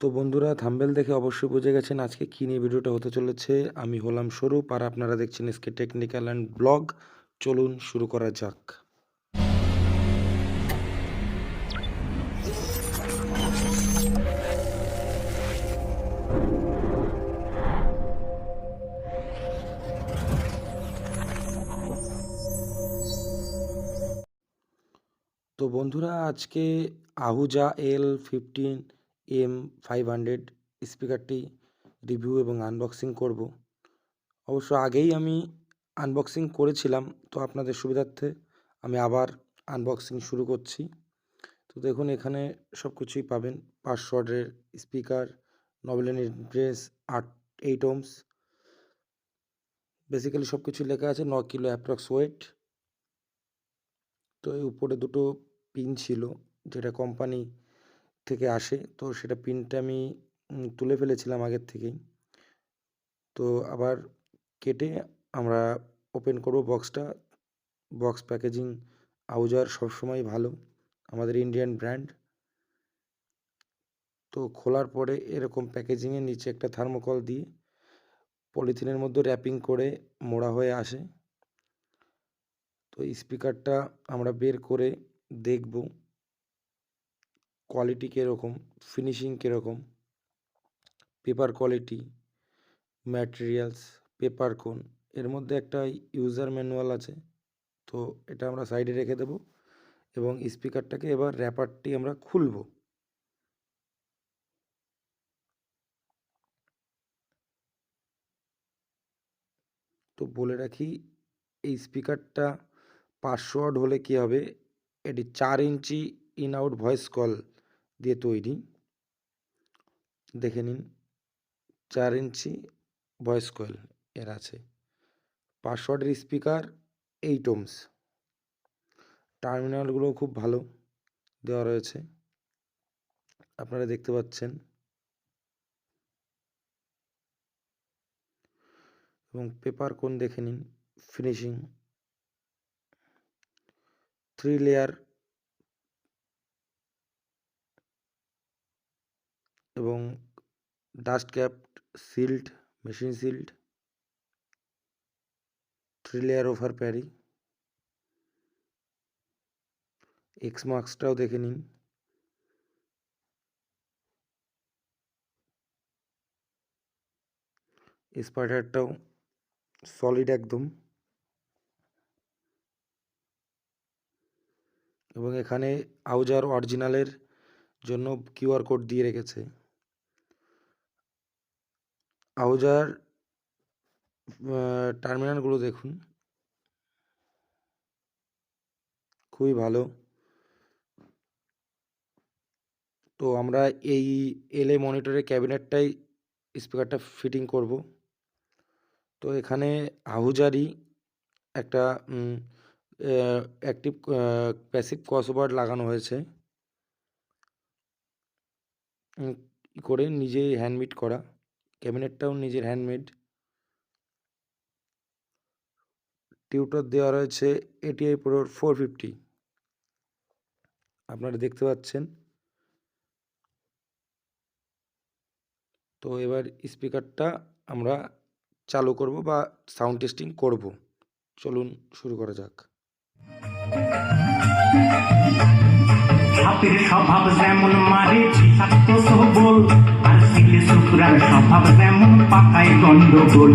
তো বন্ধুরা, থাম্বেল দেখে অবশ্যই বুঝে গেছেন আজকে কী নিয়ে ভিডিওটা হতে চলেছে। আমি হলাম স্বরূপ আর আপনারা দেখছেন এসকে টেকনিক্যাল অ্যান্ড ব্লগ। চলুন শুরু করা যাক। তো বন্ধুরা, আজকে Ahuja L fifteen M five hundred স্পিকারটি review এবং আনবক্সিং করব। অবশ্য আগেই আমি আনবক্সিং করেছিলাম, তো আপনাদের সুবিধার্থে আমি আবার আনবক্সিং শুরু করছি। তো দেখুন, এখানে সব কিছুই পাবেন ওয়াটের স্পিকার নবেলেন ড্রেস আট এইট ওমস বেসিক্যালি সব কিছু লেখা আছে, ন কিলো অ্যাপ্রক্স ওয়েট তো এই উপরে দুটো পিন ছিল, যেটা কোম্পানি থেকে আসে। তো সেটা পিনটা আমি তুলে ফেলেছিলাম আগের থেকেই। তো আবার কেটে আমরা ওপেন করব বক্সটা বক্স প্যাকেজিং আউজার সবসময় ভালো, আমাদের ইন্ডিয়ান ব্র্যান্ড তো খোলার পরে এরকম প্যাকেজিংয়ের নিচে একটা থার্মোকল দিয়ে পলিথিনের মধ্যে র্যাপিং করে মোড়া হয়ে আসে। তো স্পিকারটা আমরা বের করে দেখব। কোয়ালিটি কীরকম ফিনিশিং কীরকম পেপার কোয়ালিটি ম্যাটেরিয়ালস পেপার কোন, এর মধ্যে একটা ইউজার ম্যানুয়াল আছে, তো এটা আমরা সাইডে রেখে দেব এবং স্পিকারটাকে এবার র্যাপারটি আমরা খুলব। তো বলে রাখি, এই স্পিকারটা পাঁচশো হলে কী হবে? এটি চার inch in out voice coil দিয়ে তৈরি। দেখে নিন, চার ইঞ্চি ভয়েস কয়েল এর আছে। ওয়াটের স্পিকার এইট ওমস। টার্মিনালগুলো খুব ভালো দেওয়া রয়েছে। আপনারা দেখতে পাচ্ছেন। এবং পেপার কোন দেখে নিন, ফিনিশিং। থ্রি লেয়ার এবং dust cap sealed machine sealed three layer over প্যারি X মার্কসটাও দেখে নিন। স্পাইডারটাও সলিড একদম। এবং এখানে আউজার অরিজিনালের জন্য কিউআর কোড দিয়ে রেখেছে। আউজার টার্মিনালগুলো দেখুন। খুবই ভালো। তো আমরা এই এলএ মনিটরের ক্যাবিনেটটাই স্পিকারটা ফিটিং করব। তো এখানে আহুজারই একটা অ্যাক্টিভ প্যাসিভ ক্রসওভার লাগানো হয়েছে। করে নিজেই হ্যান্ডমেড করা। ক্যাবিনেটটাও নিজের হ্যান্ডমেড টিউটর দেওয়া রয়েছে এটিআই প্রো ফোর ফিফটি আপনারা দেখতে পাচ্ছেন। তো এবার স্পিকারটা আমরা চালু করব বা সাউন্ড টেস্টিং করব। চলুন শুরু করা যাক। স্বভাব যেমন মারে বিষাক্ত সবল শুক্রার স্বভাব যেমন পাকায় গন্ডগোল।